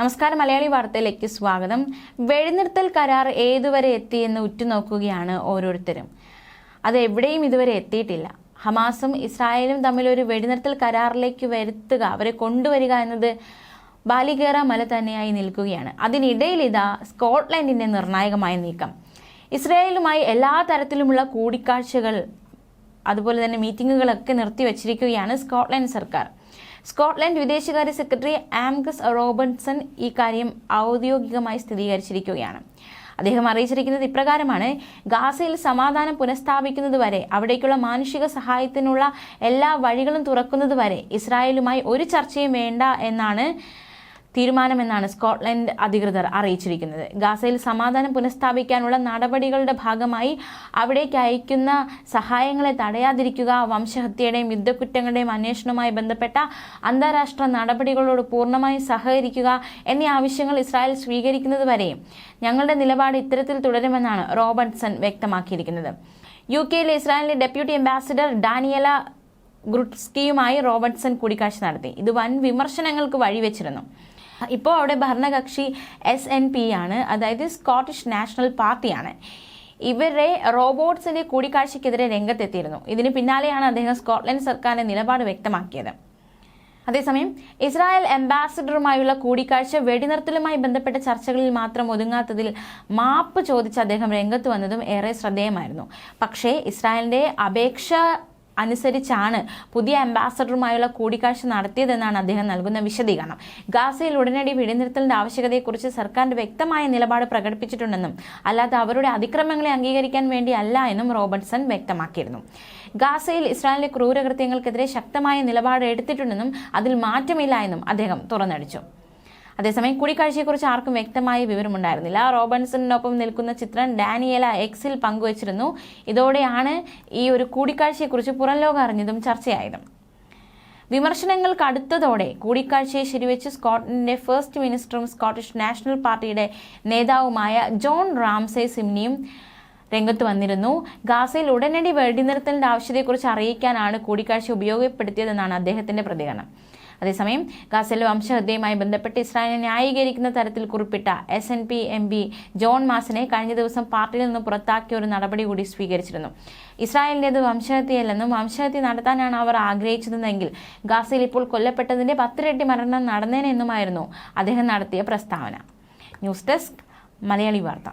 നമസ്കാരം. മലയാളി വാർത്തയിലേക്ക് സ്വാഗതം. വെടിനിർത്തൽ കരാർ ഏതുവരെ എത്തി എന്ന് ഉറ്റുനോക്കുകയാണ് ഓരോരുത്തരും. അത് എവിടെയും ഇതുവരെ എത്തിയിട്ടില്ല. ഹമാസും ഇസ്രായേലും തമ്മിൽ ഒരു വെടിനിർത്തൽ കരാറിലേക്ക് വരുത്തുക അവരെ കൊണ്ടുവരിക എന്നത് ബാലികേറ മല തന്നെയായി നിൽക്കുകയാണ്. അതിനിടയിൽ ഇതാ സ്കോട്ട്ലൻഡിന്റെ നിർണായകമായ നീക്കം. ഇസ്രായേലുമായി എല്ലാ തരത്തിലുമുള്ള കൂടിക്കാഴ്ചകൾ അതുപോലെ തന്നെ മീറ്റിങ്ങുകളൊക്കെ നിർത്തിവച്ചിരിക്കുകയാണ് സ്കോട്ട്ലൻഡ് സർക്കാർ. സ്കോട്ട്ലൻഡ് വിദേശകാര്യ സെക്രട്ടറി ആംഗസ് റോബർട്ട്സൺ ഈ കാര്യം ഔദ്യോഗികമായി സ്ഥിരീകരിച്ചിരിക്കുകയാണ്. അദ്ദേഹം അറിയിച്ചിരിക്കുന്നത് ഇപ്രകാരമാണ്. ഗാസയിൽ സമാധാനം പുനഃസ്ഥാപിക്കുന്നത് വരെ അവിടേക്കുള്ള മാനുഷിക സഹായത്തിനുള്ള എല്ലാ വഴികളും തുറക്കുന്നത് വരെ ഇസ്രായേലുമായി ഒരു ചർച്ചയും വേണ്ട എന്നാണ് തീരുമാനമെന്നാണ് സ്കോട്ട്ലൻഡ് അധികൃതർ അറിയിച്ചിരിക്കുന്നത്. ഗാസയിൽ സമാധാനം പുനഃസ്ഥാപിക്കാനുള്ള നടപടികളുടെ ഭാഗമായി അവിടേക്ക് അയക്കുന്ന സഹായങ്ങളെ തടയാതിരിക്കുക വംശഹത്യയുടെയും യുദ്ധക്കുറ്റങ്ങളുടെയും അന്വേഷണവുമായി ബന്ധപ്പെട്ട അന്താരാഷ്ട്ര നടപടികളോട് പൂർണമായും സഹകരിക്കുക എന്നീ ആവശ്യങ്ങൾ ഇസ്രായേൽ സ്വീകരിക്കുന്നത് ഞങ്ങളുടെ നിലപാട് ഇത്തരത്തിൽ തുടരുമെന്നാണ് റോബർട്ട്സൺ വ്യക്തമാക്കിയിരിക്കുന്നത്. യു കെയിലെ ഇസ്രായേലിന്റെ ഡെപ്യൂട്ടി അംബാസിഡർ ഡാനിയല ഗ്രുട്സ്കിയുമായി റോബർട്ട്സൺ കൂടിക്കാഴ്ച നടത്തി. ഇത് വൻ വിമർശനങ്ങൾക്ക് വഴിവെച്ചിരുന്നു. ഇപ്പോൾ അവിടെ ഭരണകക്ഷി എസ് എൻ പി ആണ് അതായത് സ്കോട്ടിഷ് നാഷണൽ പാർട്ടിയാണ് ഇവരെ റോബോട്ട്സിന്റെ കൂടിക്കാഴ്ചയ്ക്കെതിരെ രംഗത്തെത്തിയിരുന്നു. ഇതിന് പിന്നാലെയാണ് അദ്ദേഹം സ്കോട്ട്ലൻഡ് സർക്കാരിന്റെ നിലപാട് വ്യക്തമാക്കിയത്. അതേസമയം ഇസ്രായേൽ അംബാസിഡറുമായുള്ള കൂടിക്കാഴ്ച വെടിനിർത്തലുമായി ബന്ധപ്പെട്ട ചർച്ചകളിൽ മാത്രം ഒതുങ്ങാത്തതിൽ മാപ്പ് ചോദിച്ച് അദ്ദേഹം രംഗത്ത് വന്നതും ഏറെ ശ്രദ്ധേയമായിരുന്നു. പക്ഷേ ഇസ്രായേലിന്റെ അപേക്ഷ അനുസരിച്ചാണ് പുതിയ അംബാസഡറുമായുള്ള കൂടിക്കാഴ്ച നടത്തിയതെന്നാണ് അദ്ദേഹം നൽകുന്ന വിശദീകരണം. ഗാസയിൽ ഉടനടി വെടിനിർത്തലിന്റെ ആവശ്യകതയെക്കുറിച്ച് സർക്കാരിന്റെ വ്യക്തമായ നിലപാട് പ്രകടിപ്പിച്ചിട്ടുണ്ടെന്നും അല്ലാതെ അവരുടെ അതിക്രമങ്ങളെ അംഗീകരിക്കാൻ വേണ്ടിയല്ല എന്നും റോബർട്ട്സൺ വ്യക്തമാക്കിയിരുന്നു. ഗാസയിൽ ഇസ്രായേലിന്റെ ക്രൂരകൃത്യങ്ങൾക്കെതിരെ ശക്തമായ നിലപാട് എടുത്തിട്ടുണ്ടെന്നും അതിൽ മാറ്റമില്ല എന്നും അദ്ദേഹം തുറന്നടിച്ചു. അതേസമയം കൂടിക്കാഴ്ചയെക്കുറിച്ച് ആർക്കും വ്യക്തമായ വിവരമുണ്ടായിരുന്നില്ല. റോബൻസണിനൊപ്പം നിൽക്കുന്ന ചിത്രം ഡാനിയേല എക്സിൽ പങ്കുവച്ചിരുന്നു. ഇതോടെയാണ് ഈ ഒരു കൂടിക്കാഴ്ചയെക്കുറിച്ച് പുറം ലോകം അറിഞ്ഞതും ചർച്ചയായതും. വിമർശനങ്ങൾ കടുത്തതോടെ കൂടിക്കാഴ്ചയെ ശരിവെച്ച് സ്കോട്ട്ലൻഡിന്റെ ഫസ്റ്റ് മിനിസ്റ്ററും സ്കോട്ടിഷ് നാഷണൽ പാർട്ടിയുടെ നേതാവുമായ ജോൺ റാംസെ സിംനിയും രംഗത്ത് വന്നിരുന്നു. ഗാസയിൽ ഉടനടി വെടിനിർത്തലിന്റെ ആവശ്യത്തെക്കുറിച്ച് അറിയിക്കാനാണ് കൂടിക്കാഴ്ച ഉപയോഗപ്പെടുത്തിയതെന്നാണ് അദ്ദേഹത്തിന്റെ പ്രതികരണം. അതേസമയം ഗാസയിലെ വംശഹത്യയുമായി ബന്ധപ്പെട്ട് ഇസ്രായേലിനെ ന്യായീകരിക്കുന്ന തരത്തിൽ കുറിപ്പിട്ട S N P M P John മാസിനെ കഴിഞ്ഞ ദിവസം പാർട്ടിയിൽ നിന്ന് പുറത്താക്കിയ ഒരു നടപടി കൂടി സ്വീകരിച്ചിരുന്നു. ഇസ്രായേലിന്റേത് വംശഹത്യയല്ലെന്നും വംശഹത്യ നടത്താനാണ് അവർ ആഗ്രഹിച്ചതെന്നെങ്കിൽ ഗാസയിൽ ഇപ്പോൾ കൊല്ലപ്പെട്ടതിന്റെ പത്തിരട്ടി മരണം നടന്നേനെന്നുമായിരുന്നു അദ്ദേഹം നടത്തിയ പ്രസ്താവന. ന്യൂസ് ഡെസ്ക് മലയാളി വാർത്ത.